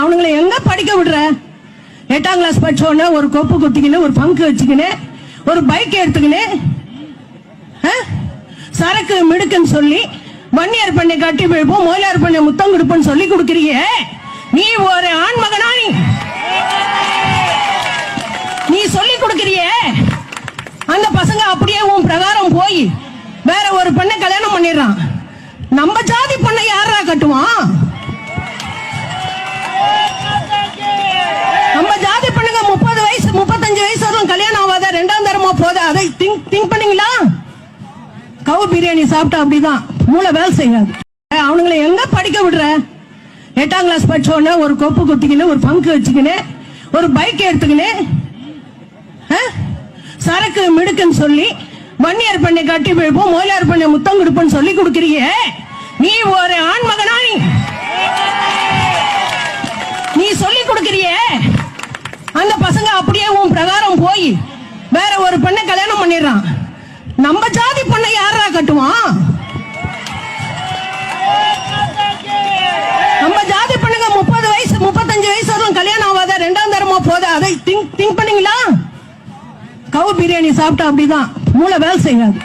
அவனுங்களை எங்க படிக்க விடுற? எட்டாம் கிளாஸ் படிச்ச ஒரு கொப்பு குத்திக்கின்னு ஒரு பங்கு வச்சுக்கின்னு ஒரு பைக் எடுத்துக்கின்னு ஆ? சரக்கு மிடுக்குன்னு சொல்லி வன்னியார் பண்ணை கட்டி பிழைப்போம் மோயிலார் பண்ணை முத்தம் கொடுப்போம்னு சொல்லி கொடுக்குறீங்க. நீ ஒரு ஆண்மகனா நீ? நீ சொல்லி கொடுக்குறியே? அந்த பசங்க அப்படியே உன் பிரகாரம் போய் வேற ஒரு பெண்ணை கல்யாணம் பண்ணிடுறான். நம்ம ஜாதி பொண்ணை யாரா கட்டுவான்? அதை திங்க் திங்க் பண்ணீங்களா? கவு பிரியாணி சாப்பிட்டா அப்படிதான். மூளை வேலை செய்யாது. அவனுங்களை எங்க படிக்க விடுற? எட்டாம் கிளாஸ் படிச்சோடனே ஒரு கொப்பு குத்திக்கின்னு ஒரு பங்கு வச்சுக்கின்னு ஒரு பைக் எடுத்துக்கின்னு சரக்கு மிடுக்குன்னு சொல்லி வன்னியார் பண்ணை கட்டி பிழைப்போம் மோலியார் பண்ணை முத்தம் கொடுப்போம்னு சொல்லி கொடுக்குறீங்க. நீ ஒரு ஆண் மகனா நீ? நீ சொல்லி கொடுக்குறிய அந்த பசங்க அப்படியே உன் பிரகாரம் போய் வேற ஒரு பெண்ணை பண்ணிடுறான். நம்ம ஜாதி பொண்ணை யாரா கட்டுவான்? நம்ம ஜாதி பொண்ணுங்க முப்பது வயசு முப்பத்தஞ்சு வயசு வரும் கல்யாணம் ஆகாத ரெண்டாம் தரமா போத அதை திங்க் திங்க் பண்ணீங்களா? கவு பிரியாணி சாப்பிட்டா அப்படிதான். மூளை வேலை செய்யாது.